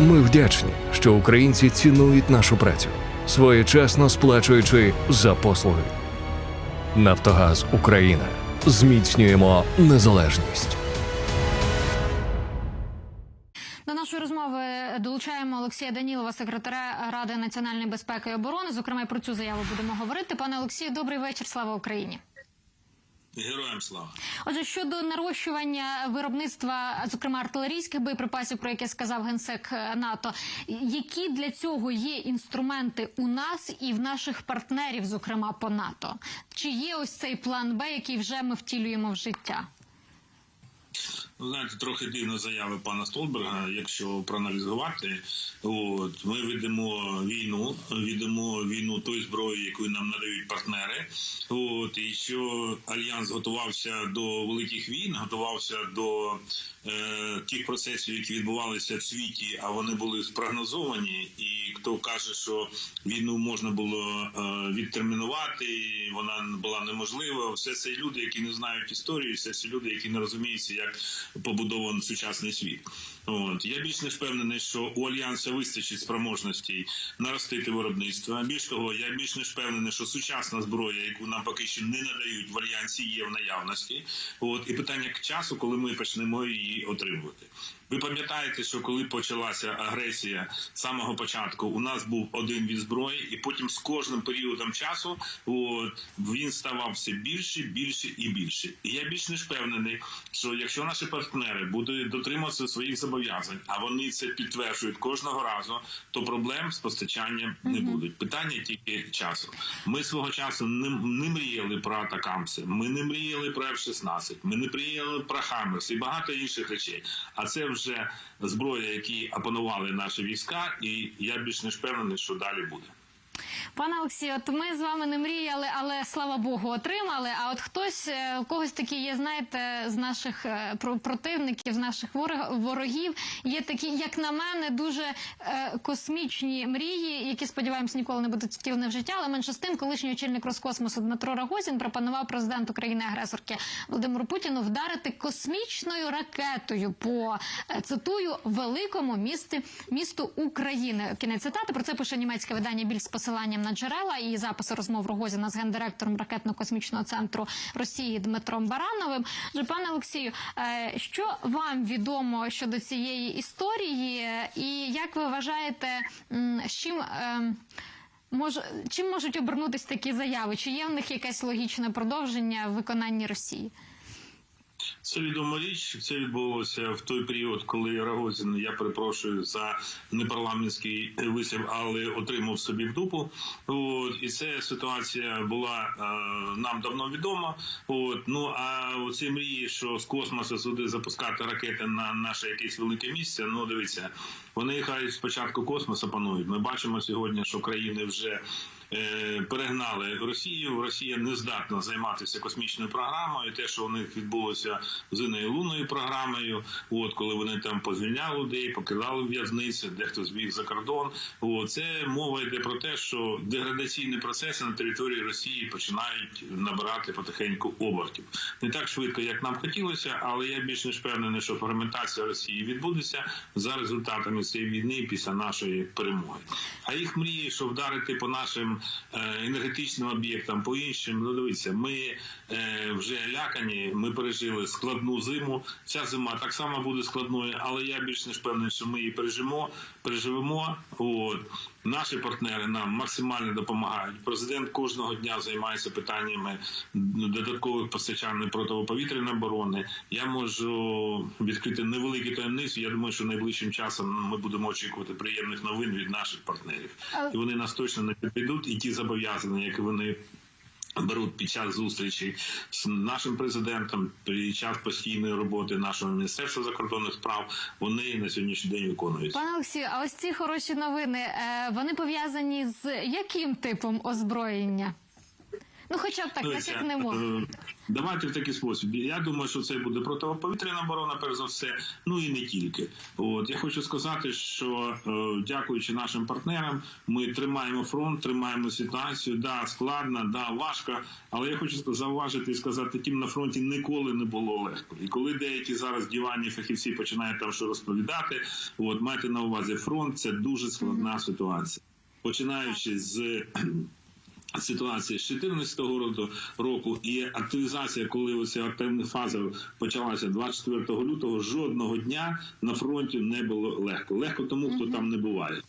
Ми вдячні, що українці цінують нашу працю, своєчасно сплачуючи за послуги. Нафтогаз Україна. Зміцнюємо незалежність. До нашої розмови долучаємо Олексія Данілова, секретаря Ради національної безпеки і оборони. Зокрема, і про цю заяву будемо говорити. Пане Олексію, добрий вечір. Слава Україні. Героям слава. Отже, щодо нарощування виробництва, зокрема артилерійських боєприпасів, про яке сказав генсек е, НАТО, які для цього є інструменти у нас і в наших партнерів, зокрема по НАТО? Чи є ось цей план Б, який вже ми втілюємо в життя? Ну, знаєте, трохи дивна заява пана Столберга. Якщо проаналізувати, от ми ведемо війну, ведемо війну тої зброї, яку нам надають партнери. От і що альянс готувався до великих війн, готувався до е, тих процесів, які відбувалися в світі, а вони були спрогнозовані. І хто каже, що війну можна було е, відтермінувати, вона була неможлива. Все це люди, які не знають історії, все це люди, які не розуміються, як побудований сучасний світ. От я більш не впевнений, що у альянсу вистачить спроможності наростити виробництво. Більш того, я більш не впевнений, що сучасна зброя, яку нам поки що не надають в альянсі, є в наявності. От і питання часу, коли ми почнемо її отримувати. Ви пам'ятаєте, що коли почалася агресія з самого початку, у нас був один від зброї, і потім з кожним періодом часу от, він ставав все більше, більше і більше. І я більш не впевнений, що якщо наші партнери будуть дотримуватися своїх зобов'язань, а вони це підтверджують кожного разу, то проблем з постачанням не будуть. Питання тільки часу. Ми свого часу не, не мріяли про атакамси, ми не мріяли про F-16, ми не мріяли про Хаммерс і багато інших речей. А це вже зброя, які опанували наші війська, і я більш не впевнений, що далі буде. Пане Олексію, от ми з вами не мріяли, але слава Богу, отримали. А от хтось е, у когось такі є, знаєте, з наших е, про- противників, з наших ворог- ворогів, є такі, як на мене, дуже е, космічні мрії, які сподіваємось ніколи не будуть втілені в життя. Але менше з тим, колишній очільник Роскосмосу Дмитро Рагозін пропонував президенту країни-агресорки Володимиру Путіну вдарити космічною ракетою по цитую великому місті місту України. Кінець цитати про це пише німецьке видання більш з посиланням на джерела і записи розмов Рогозіна з гендиректором ракетно-космічного центру Росії Дмитром Барановим. Же, пане Олексію, е, що вам відомо щодо цієї історії, і як ви вважаєте, з чим? е, Може, чим можуть обернутися такі заяви? Чи є в них якесь логічне продовження в виконанні Росії? Це відома річ. Це відбулося в той період, коли Рогозін, я перепрошую за непарламентський вислів, але отримав собі в дупу. От і ця ситуація була е, нам давно відома. От ну а оці мрії, що з космосу сюди запускати ракети на наше якесь велике місце. Ну дивіться, вони хай спочатку космос опанують. Ми бачимо сьогодні, що країни вже. Е, Перегнали Росію. Росія не здатна займатися космічною програмою. Те, що у них відбулося з іною лунною програмою, от коли вони там позвільняли людей, покидали в'язниці, дехто збіг за кордон. От, це мова йде про те, що деградаційні процеси на території Росії починають набирати потихеньку обертів. Не так швидко, як нам хотілося, але я більш ніж впевнений, що фрагментація Росії відбудеться за результатами цієї війни після нашої перемоги. А їх мрії, що вдарити по нашим е, енергетичним об'єктам, по іншим, ну дивіться, ми е, вже лякані, ми пережили складну зиму. Ця зима так само буде складною, але я більш ніж певний, що ми її пережимо, переживемо. От. Наші партнери нам максимально допомагають. Президент кожного дня займається питаннями додаткових постачань протиповітряної оборони. Я можу відкрити невеликі таємниці. Я думаю, що найближчим часом ми будемо очікувати приємних новин від наших партнерів, і вони нас точно не підведуть. І ті зобов'язання, які вони беруть під час зустрічі з нашим президентом під час постійної роботи нашого міністерства закордонних справ, вони на сьогоднішній день виконують. Пане Олексію, а ось ці хороші новини е, вони пов'язані з яким типом озброєння? Ну, хоча б так, Дивіться, натякнемо. е, Давайте в такий спосіб. Я думаю, що це буде протиповітряна оборона, перш за все. Ну і не тільки. От я хочу сказати, що е, дякуючи нашим партнерам, ми тримаємо фронт, тримаємо ситуацію. Да, складно, да, важко. Але я хочу зауважити і сказати, тим на фронті ніколи не було легко. І коли деякі зараз диванні фахівці починають там що розповідати, от майте на увазі фронт, це дуже складна ситуація. Починаючи з ситуації з 2014 року, і активізація, коли оця активна фаза почалася 24 лютого, жодного дня на фронті не було легко. Легко тому, хто там не буває.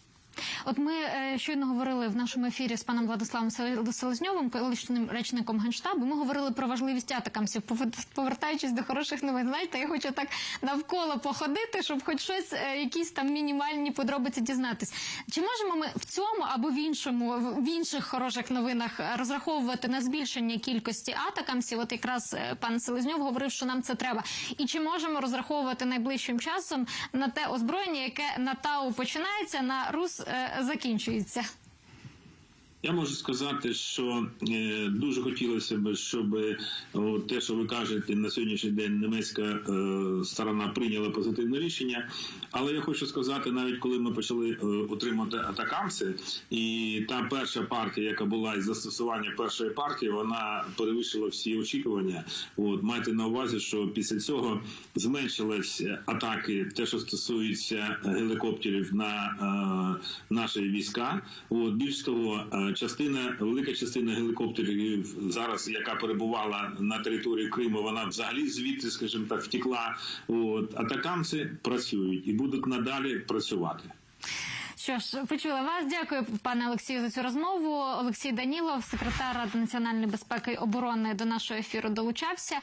От ми е, щойно говорили в нашому ефірі з паном Владиславом Селезньовим, колишнім речником генштабу. Ми говорили про важливість атакамсів. Повер- Повертаючись до хороших новин, знаєте, я хочу так навколо походити, щоб хоч щось, е, якісь там мінімальні подробиці дізнатись. Чи можемо ми в цьому або в іншому в- інших хороших новинах розраховувати на збільшення кількості атакамсів? От якраз е, пан Селезньов говорив, що нам це треба. І чи можемо розраховувати найближчим часом на те озброєння, яке на ТАУ починається, на РУС закінчується? Я можу сказати, що е, дуже хотілося б, щоб е, те, що ви кажете, на сьогоднішній день німецька е, сторона прийняла позитивне рішення. Але я хочу сказати, навіть коли ми почали отримати атакамси, і та перша партія, яка була із застосування першої партії, вона перевищила всі очікування. От майте на увазі, що після цього зменшились атаки, те, що стосується гелікоптерів на е, наші війська. От більш того, частина велика частина гелікоптерів зараз, яка перебувала на території Криму, вона взагалі звідти, скажімо так, втекла. От атакамці працюють і будуть надалі працювати. Що ж, почула вас. Дякую, пане Олексію, за цю розмову. Олексій Данілов, секретар Ради національної безпеки і оборони, до нашого ефіру долучався.